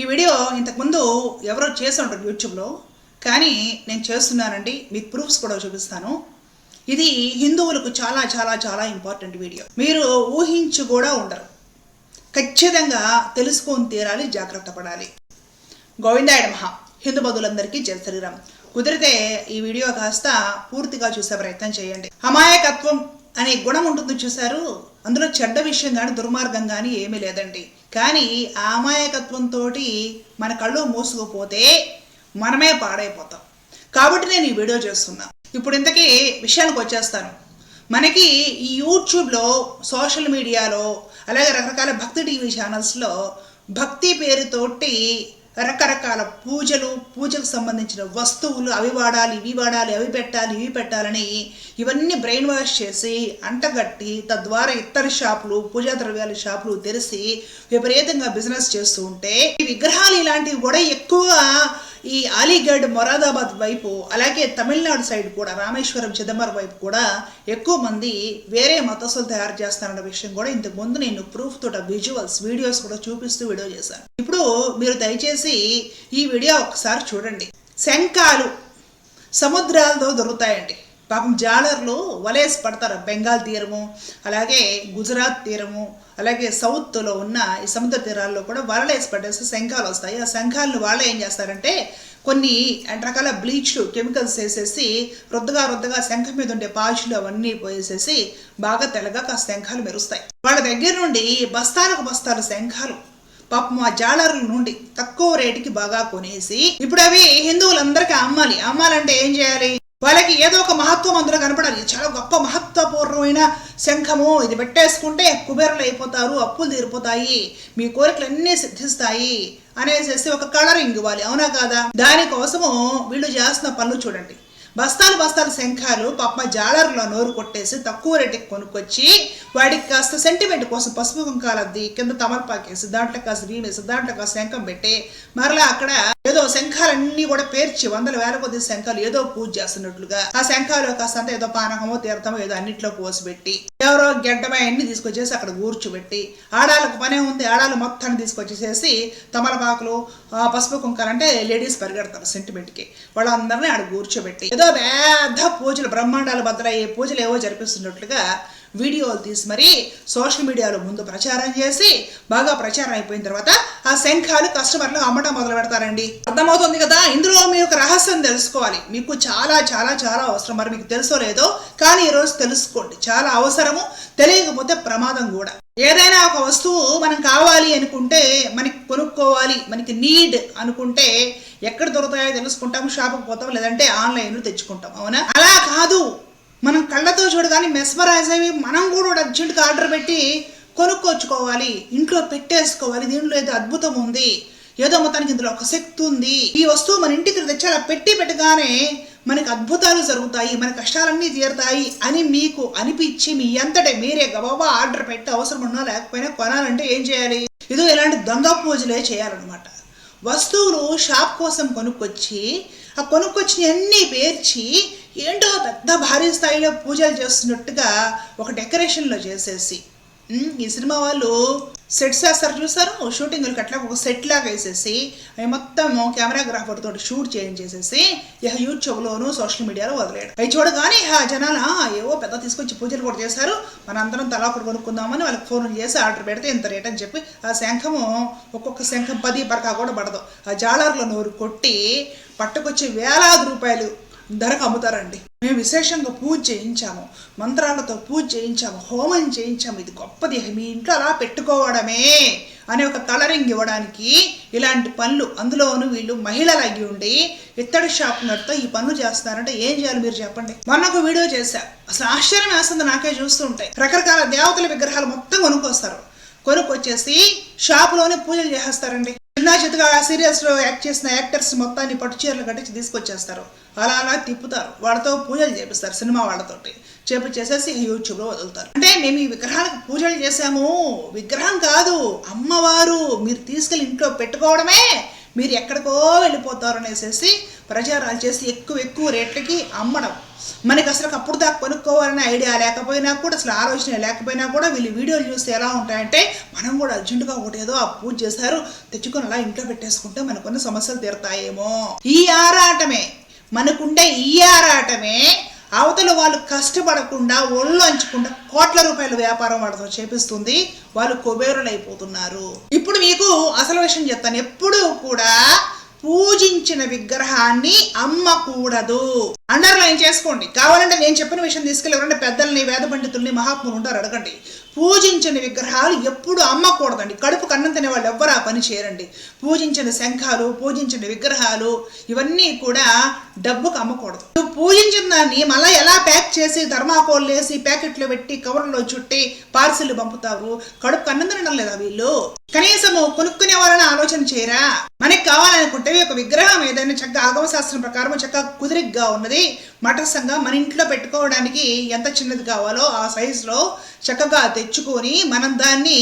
ఈ వీడియో ఇంతకుముందు ఎవరో చేసి ఉంటారు యూట్యూబ్లో కానీ నేను చేస్తున్నానండి. మీకు ప్రూఫ్స్ కూడా చూపిస్తాను. ఇది హిందువులకు చాలా చాలా చాలా ఇంపార్టెంట్ వీడియో. మీరు ఊహించి కూడా ఉండరు. ఖచ్చితంగా తెలుసుకొని తీరాలి జాగ్రత్త పడాలి. గోవిందాయుడు మహా హిందూ బంధువులందరికీ జయ శ్రీరామ్. కుదిరితే ఈ వీడియో కాస్త పూర్తిగా చూసే ప్రయత్నం చేయండి. అమాయకత్వం అనే గుణం ఉంటుంది చూశారు. అందులో చెడ్డ విషయం కానీ దుర్మార్గం కానీ ఏమీ లేదండి. కానీ ఆ అమాయకత్వంతో మన కళ్ళు మూసుకుపోతే మనమే పాడైపోతాం. కాబట్టి నేను ఈ వీడియో చేస్తున్నా. ఇప్పుడు ఇంతకీ విషయానికి వచ్చేస్తాను. మనకి ఈ యూట్యూబ్లో సోషల్ మీడియాలో అలాగే రకరకాల భక్తి టీవీ ఛానల్స్లో భక్తి పేరుతోటి రకరకాల పూజలు పూజకు సంబంధించిన వస్తువులు అవి వాడాలి ఇవి వాడాలి అవి పెట్టాలి ఇవి పెట్టాలని ఇవన్నీ బ్రెయిన్ వాష్ చేసి అంటగట్టి తద్వారా ఇతర షాపులు పూజా ద్రవ్యాల షాపులు తెరిచి విపరీతంగా బిజినెస్ చేస్తూ ఉంటే ఈ విగ్రహాలు ఇలాంటివి కూడా ఎక్కువగా ఈ అలీగఢ్ మొరాదాబాద్ వైపు అలాగే తమిళనాడు సైడ్ కూడా రామేశ్వరం చిదంబరం వైపు కూడా ఎక్కువ మంది వేరే మతస్థులు తయారు చేస్తారన్న విషయం కూడా ఇంతకు ముందు నేను ప్రూఫ్ తోట విజువల్స్ వీడియోస్ కూడా చూపిస్తూ వీడియో చేశాను. ఇప్పుడు మీరు దయచేసి ఈ వీడియో ఒకసారి చూడండి. శంఖాలు సముద్రాలతో దొరుకుతాయండి. పాపం జాలర్లు వలేసి పడతారు. బెంగాల్ తీరము అలాగే గుజరాత్ తీరము అలాగే సౌత్లో ఉన్న ఈ సముద్ర తీరాల్లో కూడా వరలేసి పడేసి శంఖాలు వస్తాయి. ఆ శంఖాలను వాళ్ళు ఏం చేస్తారంటే కొన్ని రకాల బ్లీచ్లు కెమికల్స్ వేసేసి రుద్దగా రుద్దగా శంఖం మీద ఉండే పాచులు అవన్నీ పోసేసి బాగా తెల్లగా కాస్త శంఖాలు మెరుస్తాయి. వాళ్ళ దగ్గర నుండి బస్తాలకు బస్తాలు శంఖాలు పాపం ఆ జాలర్ల నుండి తక్కువ రేటుకి బాగా కొనేసి ఇప్పుడు అవి హిందువులందరికీ అమ్మాలి. అమ్మాలంటే ఏం చేయాలి? వాళ్ళకి ఏదో ఒక మహత్వం అందులో కనపడాలి. చాలా గొప్ప మహత్వపూర్ణమైన శంఖము. ఇది పెట్టేసుకుంటే కుబేరులు అయిపోతారు అప్పులు తీరిపోతాయి మీ కోరికలు అన్నీ సిద్ధిస్తాయి అనేసేసి ఒక కలరింగ్ ఇవ్వాలి. అవునా కాదా? దానికోసము వీళ్ళు చేస్తున్న పనులు చూడండి. బస్తాలు బస్తాలు శంఖాలు పాప జాలర్లో నోరు కొట్టేసి తక్కువ రేటుకి కొనుక్కొచ్చి వాడికి కాస్త సెంటిమెంట్ కోసం పసుపు కుంకాలద్ది కింద తమలపాకేసి దాంట్లో కాస్త బియ్యం దాంట్లో కాస్త శంఖం పెట్టి మరలా అక్కడ ఏదో శంఖాలన్నీ కూడా పేర్చి వందల వేల కొద్ది శంఖాలు ఏదో పూజ చేస్తున్నట్లుగా ఆ శంఖాలు కాస్త ఏదో పానకమో తీర్థమో ఏదో అన్నిట్లో పోసిపెట్టి ఎవరో గెడ్డమే అన్ని తీసుకొచ్చేసి అక్కడ కూర్చోబెట్టి ఆడాలకు పనే ఉంది ఆడాలు మొత్తాన్ని తీసుకొచ్చేసేసి తమలపాకులు పసుపు కుంకాలు అంటే లేడీస్ పరిగెడతారు సెంటిమెంట్కి వాళ్ళందరినీ ఆడ కూర్చోబెట్టి ఏదో పెద్ద పూజలు బ్రహ్మాండాలు బద్దలయ్యే పూజలు ఏవో జరిపిస్తున్నట్లుగా వీడియోలు తీసి మరీ సోషల్ మీడియాలో ముందు ప్రచారం చేసి బాగా ప్రచారం అయిపోయిన తర్వాత ఆ శంఖాలు కస్టమర్లు అమ్మటం మొదలు పెడతారండి. అర్థమవుతుంది కదా? ఇందులో మీ యొక్క రహస్యం తెలుసుకోవాలి. మీకు చాలా చాలా చాలా అవసరం. మరి మీకు తెలుసో లేదో కానీ ఈరోజు తెలుసుకోండి. చాలా అవసరము తెలియకపోతే ప్రమాదం కూడా. ఏదైనా ఒక వస్తువు మనం కావాలి అనుకుంటే మనకి కొనుక్కోవాలి. మనకి నీడ్ అనుకుంటే ఎక్కడ దొరుకుతాయో తెలుసుకుంటాం షాప్కి పోతాం లేదంటే ఆన్లైన్లో తెచ్చుకుంటాం. అవునా? అలా కాదు. మనం కళ్ళతో చూడగానే మెస్మరైజ్ అయ్యి మనం కూడా అర్జెంట్గా ఆర్డర్ పెట్టి కొనుక్కొచ్చుకోవాలి. ఇంట్లో పెట్టేసుకోవాలి. దీంట్లో ఏదో అద్భుతం ఉంది. ఏదో మొత్తానికి ఇందులో ఒక శక్తి ఉంది. ఈ వస్తువు మన ఇంటికి తెచ్చి అలా పెట్టి పెట్టగానే మనకి అద్భుతాలు జరుగుతాయి మన కష్టాలన్నీ తీరుతాయి అని మీకు అనిపించి మీ అంతటే మీరే గబాబా ఆర్డర్ పెట్టి అవసరం ఉన్నా లేకపోయినా కొనాలంటే ఏం చేయాలి? ఇది ఇలాంటి దొంగ పూజలే చేయాలన్నమాట. వస్తువులు షాప్ కోసం కొనుక్కొచ్చి ఆ కొనుక్కొచ్చినవన్నీ పేర్చి ఏంటో పెద్ద భారీ స్థాయిలో పూజలు చేస్తున్నట్టుగా ఒక డెకరేషన్లో చేసేసి. ఈ సినిమా వాళ్ళు సెట్స్ వేస్తారు చూస్తారు. షూటింగ్లకి అట్లా ఒక సెట్ లాగా వేసేసి అవి మొత్తం కెమెరాగ్రాఫర్ తోటి షూట్ చేయించేసేసి ఇక యూట్యూబ్లోను సోషల్ మీడియాలో వదిలేయడం. అవి చూడగానే ఇక జనాల ఏవో పెద్ద తీసుకొచ్చి పూజలు కూడా చేశారు. మనందరం తలా ఒకటి కొనుక్కుందామని వాళ్ళకి ఫోన్ చేసి ఆర్డర్ పెడితే ఇంత రేట్ అని చెప్పి ఆ శంఖము ఒక్కొక్క శంఖం పది పరకా కూడా పడదు. ఆ జాలర్లో నోరు కొట్టి పట్టుకొచ్చి వేలాది రూపాయలు ధరకు అమ్ముతారండి మేము విశేషంగా పూజ చేయించాము. మంత్రాలతో పూజ చేయించాము. హోమం చేయించాము. ఇది గొప్పది. మీ ఇంట్లో అలా పెట్టుకోవడమే అనే ఒక కలరింగ్ ఇవ్వడానికి ఇలాంటి పనులు అందులోనూ వీళ్ళు మహిళలు అయ్యి ఉండి ఇత్తడి షాప్ నడితో ఈ పనులు చేస్తున్నారంటే ఏం చేయాలి మీరు చెప్పండి? మొన్న ఒక వీడియో చేశా. అసలు ఆశ్చర్యం వేస్తుంది నాకే ఉంటాయి రకరకాల దేవతల విగ్రహాలు మొత్తం కొనుక్కొస్తారు. కొనుక్కొచ్చేసి షాపులోనే పూజలు చేసేస్తారండి. చిన్న చిన్నగా సీరియల్స్లో యాక్ట్ చేసిన యాక్టర్స్ మొత్తాన్ని పట్టు చీరలు కట్టించి తీసుకొచ్చేస్తారు. అలా అలా తిప్పుతారు. వాళ్ళతో పూజలు చేపిస్తారు సినిమా వాళ్ళతోటి. చేపించేసేసి యూట్యూబ్లో వదులుతారు. అంటే మేము ఈ విగ్రహాలకు పూజలు చేసాము విగ్రహం కాదు. అమ్మవారు మీరు తీసుకెళ్ళి ఇంట్లో పెట్టుకోవడమే. మీరు ఎక్కడికో వెళ్ళిపోతారు అనేసి ప్రచారాలు చేసి ఎక్కువ ఎక్కువ రేట్లకి అమ్మడం. మనకి అసలు అప్పుడు దాకా కొనుక్కోవాలనే ఐడియా లేకపోయినా కూడా అసలు ఆలోచన లేకపోయినా కూడా వీళ్ళు వీడియోలు చూస్తే ఎలా ఉంటాయంటే మనం కూడా అర్జెంటుగా ఒకటి ఏదో ఆ పూజ చేశారు తెచ్చుకొని అలా ఇంట్లో పెట్టేసుకుంటే మనకున్న సమస్యలు తీరుతాయేమో. ఈ ఆరాటమే. మనకుండే ఈ ఆరాటమే. అవతల వాళ్ళు కష్టపడకుండా ఒళ్ళు అంచకుండా కోట్ల రూపాయల వ్యాపారం వాళ్ళతో చేపిస్తుంది. వాళ్ళు కుబేరులు అయిపోతున్నారు ఇప్పుడు మీకు అసలు విషయం చెప్తాను. ఎప్పుడూ కూడా పూజించిన విగ్రహాన్ని అమ్మకూడదు. అండర్లైన్ చేసుకోండి? కావాలంటే నేను చెప్పిన విషయం తీసుకెళ్ళి ఎవరంటే పెద్దల్ని వేద పండితుల్ని మహాత్ములు ఉంటారు అడగండి. పూజించిన విగ్రహాలు ఎప్పుడు అమ్మకూడదండి. కడుపు కన్నం తినే వాళ్ళు ఎవ్వరు ఆ పని చేయరండి. పూజించిన శంఖాలు పూజించిన విగ్రహాలు ఇవన్నీ కూడా డబ్బుకు అమ్మకూడదు. నువ్వు పూజించిన దాన్ని మళ్ళీ ఎలా ప్యాక్ చేసి థర్మాకోల్ వేసి ప్యాకెట్లో పెట్టి కవర్లో చుట్టి పార్సిల్ పంపుతారు కడుపు కన్నం తినడం లేదా వీళ్ళు? కనీసము కొనుక్కునే వాళ్ళని ఆలోచన చేయరా? మనకి కావాలనుకుంటే ఒక విగ్రహం ఏదైనా చక్కగా ఆగమ శాస్త్రం ప్రకారం చక్కగా కుదిరిగ్గా ఉన్నది. మటసంగా మన ఇంట్లో పెట్టుకోవడానికి ఎంత చిన్నది కావాలో ఆ సైజులో చక్కగా తెచ్చుకొని మనం దాన్ని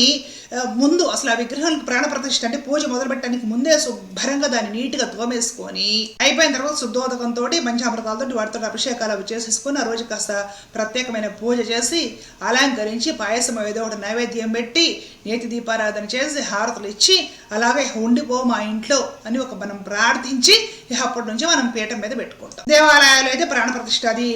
ముందు అసలు ఆ విగ్రహానికి ప్రాణప్రతిష్ఠ అంటే పూజ మొదలు పెట్టడానికి ముందే శుభ్రంగా దాన్ని నీట్గా తోమేసుకొని అయిపోయిన తర్వాత శుద్ధోదకంతో పంచామృతాలతో వాటితో అభిషేకాలు అవి చేసేసుకొని ఆ రోజు కాస్త ప్రత్యేకమైన పూజ చేసి అలంకరించి పాయసం ఏదో ఒకటి నైవేద్యం పెట్టి నేతి దీపారాధన చేసి హారతులు ఇచ్చి అలాగే ఉండిపో మా ఇంట్లో అని ఒక మనం ప్రార్థించి అప్పటి నుంచి మనం పీఠం మీద పెట్టుకుంటాం. దేవాలయాలు అయితే ప్రాణ ప్రతిష్ఠ అది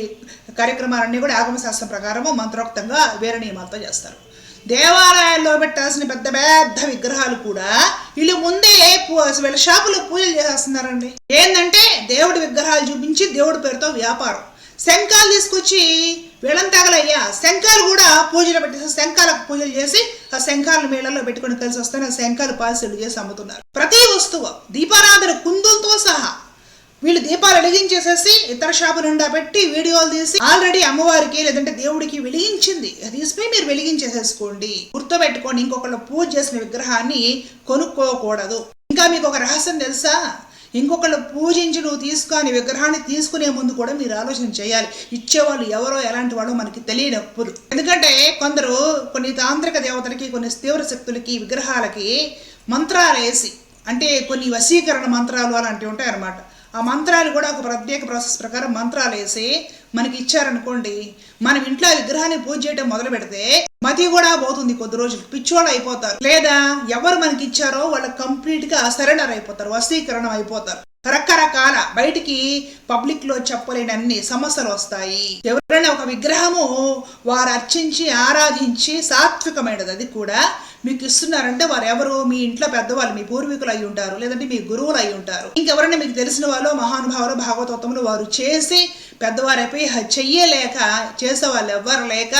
కార్యక్రమాలన్నీ కూడా ఆగమ శాస్త్రం ప్రకారము మంత్రోక్తంగా వేరే నియమాలతో చేస్తారు. దేవాలయాల్లో పెట్టాల్సిన పెద్ద పెద్ద విగ్రహాలు కూడా వీళ్ళు ముందే వీళ్ళ షాపులో పూజలు చేస్తున్నారండి ఏంటంటే దేవుడి విగ్రహాలు చూపించి దేవుడి పేరుతో వ్యాపారం. శంఖాలు తీసుకొచ్చి వీళ్ళని తగలయ్యా. శంఖాలు కూడా పూజలు పెట్టేసి శంఖాలకు పూజలు చేసి ఆ శంఖాలను మేళల్లో పెట్టుకొని కలిసి వస్తే ఆ శంఖాలు పాసిలు చేసి అమ్ముతున్నారు. ప్రతి వస్తువు దీపారాధన కుందులతో సహా వీళ్ళు దీపాలు వెలిగించేసేసి ఇతర షాపు నిండా పెట్టి వీడియోలు తీసి ఆల్రెడీ అమ్మవారికి లేదంటే దేవుడికి వెలిగించింది. తీసుకుని తీసిపోయి మీరు వెలిగించేసేసుకోండి. గుర్తుపెట్టుకోండి ఇంకొకళ్ళు పూజ చేసిన విగ్రహాన్ని కొనుక్కోకూడదు. ఇంకా మీకు ఒక రహస్యం తెలుసా? ఇంకొకళ్ళు పూజించి నువ్వు తీసుకొని విగ్రహాన్ని తీసుకునే ముందు కూడా మీరు ఆలోచన చేయాలి. ఇచ్చేవాళ్ళు ఎవరో ఎలాంటి వాళ్ళు మనకి తెలియనప్పుడు. ఎందుకంటే కొందరు కొన్ని తాంత్రిక దేవతలకి కొన్ని తీవ్ర శక్తులకి విగ్రహాలకి మంత్రాలు వేసి అంటే కొన్ని వశీకరణ మంత్రాలు అలాంటివి ఉంటాయి అన్నమాట ఆ మంత్రాలు కూడా ఒక ప్రత్యేక ప్రాసెస్ ప్రకారం మంత్రాలు వేసి మనకి ఇచ్చారనుకోండి మనం ఇంట్లో ఆ విగ్రహాన్ని పూజ చేయడం మొదలు పెడితే మతి కూడా పోతుంది కొద్ది రోజులు. పిచ్చోళ్ళు అయిపోతారు. లేదా ఎవరు మనకి ఇచ్చారో వాళ్ళు కంప్లీట్గా సరెండర్ అయిపోతారు వసీకరణం అయిపోతారు. రకరకాల బయటికి పబ్లిక్లో చెప్పలేని అన్ని సమస్యలు వస్తాయి. ఎవరైనా ఒక విగ్రహము వారు అర్చించి ఆరాధించి సాత్వికమైనది అది కూడా మీకు ఇస్తున్నారంటే వారు ఎవరు మీ ఇంట్లో పెద్దవాళ్ళు మీ పూర్వీకులు అయి ఉంటారు లేదంటే మీ గురువులు అయి ఉంటారు. ఇంకెవరైనా మీకు తెలిసిన వాళ్ళు మహానుభావులు భాగవతోత్తములు వారు చేసి పెద్దవారైపోయి చెయ్యలేక చేసే వాళ్ళు ఎవ్వరు లేక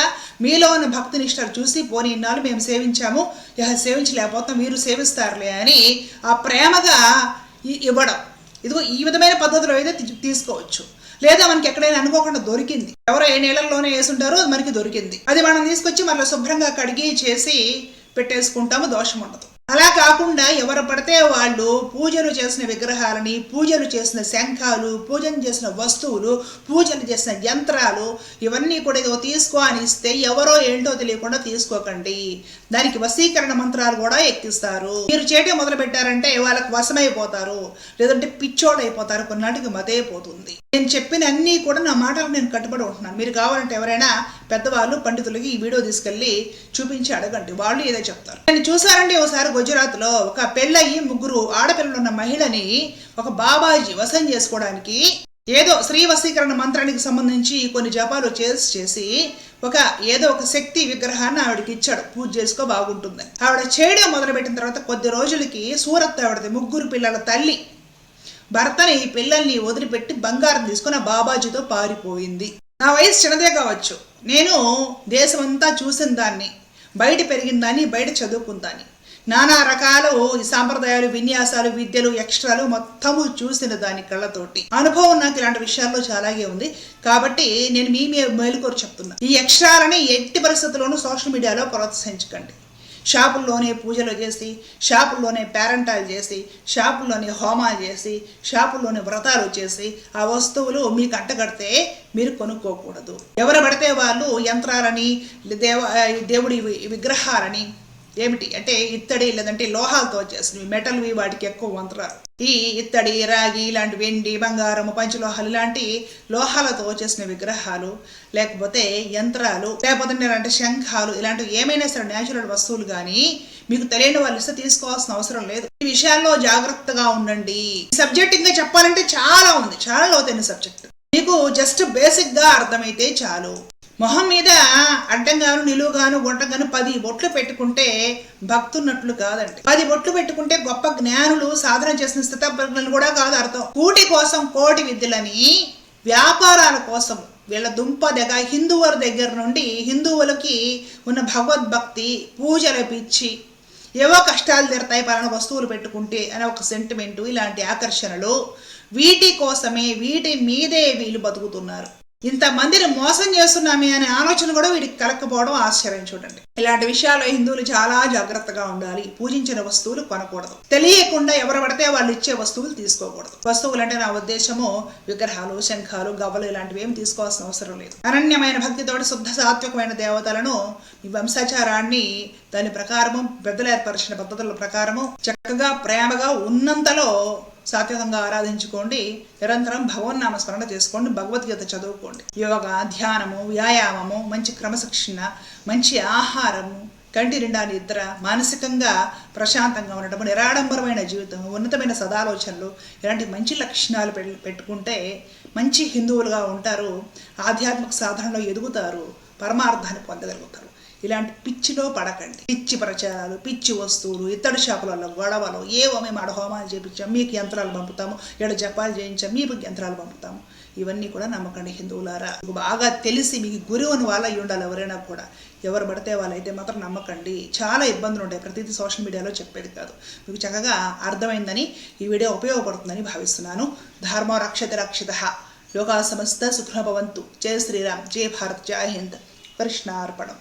మీలో ఉన్న భక్తి నిష్టలు చూసి పోనీ ఇన్నాళ్ళు మేము సేవించాము ఇక సేవించలేకపోతాం మీరు సేవిస్తారులే అని ఆ ప్రేమగా ఇవ్వడం. ఇదిగో ఈ విధమైన పద్ధతిలో అయితే తీసుకోవచ్చు. లేదా మనకి ఎక్కడైనా అనుకోకుండా దొరికింది. ఎవరో ఏ నీళ్ళల్లోనే వేసుంటారో అది మనకి దొరికింది. అది మనం తీసుకొచ్చి మళ్ళీ శుభ్రంగా కడిగి చేసి పెట్టేసుకుంటాము దోషం ఉండదు. అలా కాకుండా ఎవరు పడితే వాళ్ళు పూజలు చేసిన విగ్రహాలని పూజలు చేసిన శంఖాలు పూజలు చేసిన వస్తువులు పూజలు చేసిన యంత్రాలు ఇవన్నీ కూడా ఏదో తీసుకో అని ఇస్తే ఎవరో ఏంటో తెలియకుండా తీసుకోకండి. దానికి వశీకరణ మంత్రాలు కూడా ఎక్కిస్తారు. మీరు చేయటం మొదలు పెట్టారంటే వాళ్ళకి వశమైపోతారు. లేదంటే పిచ్చోడైపోతారు. కొన్నాటికి మతే పోతుంది నేను చెప్పిన అన్నీ కూడా నా మాటలకు నేను కట్టుబడి ఉంటున్నాను. మీరు కావాలంటే ఎవరైనా పెద్దవాళ్ళు పండితులకి ఈ వీడియో తీసుకెళ్ళి చూపించి అడగండి. వాళ్ళు ఏదో చెప్తారు. నేను చూసారండి ఒకసారి గుజరాత్లో ఒక పెళ్ళయి ముగ్గురు ఆడపిల్లలు ఉన్న మహిళని ఒక బాబాజీ వసం చేసుకోవడానికి ఏదో స్త్రీ వశీకరణ మంత్రానికి సంబంధించి కొన్ని జపాలు చేసి చేసి ఒక ఏదో ఒక శక్తి విగ్రహాన్ని ఆవిడకి ఇచ్చాడు. పూజ చేసుకో బాగుంటుందని ఆవిడ చేయడం మొదలుపెట్టిన తర్వాత కొద్ది రోజులకి సూరత్ ఆవిడది ముగ్గురు పిల్లల తల్లి భర్తని పిల్లల్ని వదిలిపెట్టి బంగారం తీసుకుని ఆ బాబాజీతో పారిపోయింది. నా వయసు చిన్నదే కావచ్చు. నేను దేశమంతా చూసిన దాన్ని బయట పెరిగిన దాన్ని బయట చదువుకుందాన్ని నానా రకాలు ఈ సాంప్రదాయాలు విన్యాసాలు విద్యలు ఎక్స్ట్రాలు మొత్తము చూసిన దాని కళ్ళతోటి. అనుభవం నాకు ఇలాంటి విషయాల్లో చాలాగే ఉంది. కాబట్టి నేను మీ మీ మేలుకోరు చెప్తున్నా. ఈ ఎక్స్ట్రాలని ఎట్టి పరిస్థితుల్లోనూ సోషల్ మీడియాలో ప్రోత్సహించకండి. షాపుల్లోనే పూజలు చేసి షాపుల్లోనే పేరంటాలు చేసి షాపుల్లోనే హోమాలు చేసి షాపుల్లోనే వ్రతాలు చేసి ఆ వస్తువులు మీకు అంటగడితే మీరు కొనుక్కోకూడదు. ఎవరు పడితే వాళ్ళు యంత్రాలని దేవ దేవుడి వి- విగ్రహాలని ఏమిటి? అంటే ఇత్తడి లేదంటే లోహాలతో చేసినవి మెటల్వి వాటికి ఎక్కువ వంతరాలు ఈ ఇత్తడి రాగి ఇలాంటి వెండి బంగారము పంచలోహాలు ఇలాంటి లోహాలతో చేసిన విగ్రహాలు లేకపోతే యంత్రాలు లేకపోతే ఇలాంటి శంఖాలు ఇలాంటివి ఏమైనా సరే న్యాచురల్ వస్తువులు కానీ మీకు తెలియని వాళ్ళు ఇస్తే తీసుకోవాల్సిన అవసరం లేదు. ఈ విషయాల్లో జాగ్రత్తగా ఉండండి. ఈ సబ్జెక్ట్ ఇంకా చెప్పాలంటే చాలా ఉంది. చాలా లోతైన సబ్జెక్ట్ మీకు జస్ట్ బేసిక్గా అర్థమైతే చాలు. మొహం మీద అడ్డంగాను నిలువుగాను గుంటగాను పది బొట్లు పెట్టుకుంటే భక్తున్నట్లు కాదండి. పది బొట్లు పెట్టుకుంటే గొప్ప జ్ఞానులు సాధన చేసిన స్థితప్రజ్ఞలు కూడా కాదు అర్థం. కూటి కోసం కోటి విద్యలని వ్యాపారాల కోసం వీళ్ళ దుంప దగ్గర హిందువుల దగ్గర నుండి హిందువులకి ఉన్న భగవద్భక్తి పూజల పిచ్చి ఏవో కష్టాలు తీరుతాయి పలానా వస్తువులు పెట్టుకుంటే అనే ఒక సెంటిమెంటు ఇలాంటి ఆకర్షణలు వీటి కోసమే వీటి మీదే వీళ్ళు బతుకుతున్నారు. ఇంతమందిని మోసం చేస్తున్నామే అనే ఆలోచన కూడా వీడికి కలక్కపోవడం ఆశ్చర్యం చూడండి. ఇలాంటి విషయాల్లో హిందువులు చాలా జాగ్రత్తగా ఉండాలి. పూజించిన వస్తువులు కొనకూడదు. తెలియకుండా ఎవరు పడితే వాళ్ళు ఇచ్చే వస్తువులు తీసుకోకూడదు. వస్తువులు అంటే నా ఉద్దేశము విగ్రహాలు శంఖాలు గవ్వలు ఇలాంటివి ఏమి తీసుకోవాల్సిన అవసరం లేదు. అనన్యమైన భక్తితోటి శుద్ధ సాత్వికమైన దేవతలను ఈ వంశాచారాన్ని దాని ప్రకారము పెద్దలు ఏర్పరిచిన పద్ధతుల ప్రకారము చక్కగా ప్రేమగా ఉన్నంతలో సాత్వికంగా ఆరాధించుకోండి. నిరంతరం భగవన్నామ స్మరణ చేసుకోండి. భగవద్గీత చదువుకోండి. యోగా ధ్యానము వ్యాయామము మంచి క్రమశిక్షణ మంచి ఆహారము కంటి నిండా నిద్ర మానసికంగా ప్రశాంతంగా ఉండటం నిరాడంబరమైన జీవితం ఉన్నతమైన సదాలోచనలు ఇలాంటి మంచి లక్షణాలు పె- పెట్టుకుంటే మంచి హిందువులుగా ఉంటారు. ఆధ్యాత్మిక సాధనలో ఎదుగుతారు. పరమార్థాన్ని పొందగలుగుతారు. ఇలాంటి పిచ్చిలో పడకండి. పిచ్చి ప్రచారాలు పిచ్చి వస్తువులు ఇత్తడి షాపులలో గొడవలు ఏవో మేము ఆడ హోమాలు చేపించాం మీకు యంత్రాలు పంపుతాము ఏడ జపాలు చేయించాం మీకు యంత్రాలు పంపుతాము. ఇవన్నీ కూడా నమ్మకండి హిందువులారా. బాగా తెలిసి మీకు గురువు అని వాళ్ళు ఉండాలి ఎవరైనా కూడా. ఎవరు పడితే వాళ్ళైతే మాత్రం నమ్మకండి. చాలా ఇబ్బందులు ఉంటాయి. ప్రతిదీ సోషల్ మీడియాలో చెప్పేది కాదు. మీకు చక్కగా అర్థమైందని ఈ వీడియో ఉపయోగపడుతుందని భావిస్తున్నాను. ధర్మ రక్షత రక్షిత. లోకా సమస్త సుఖభవంతు జయ శ్రీరామ్. జయ భారత్. జయ హింద్. కృష్ణార్పణం.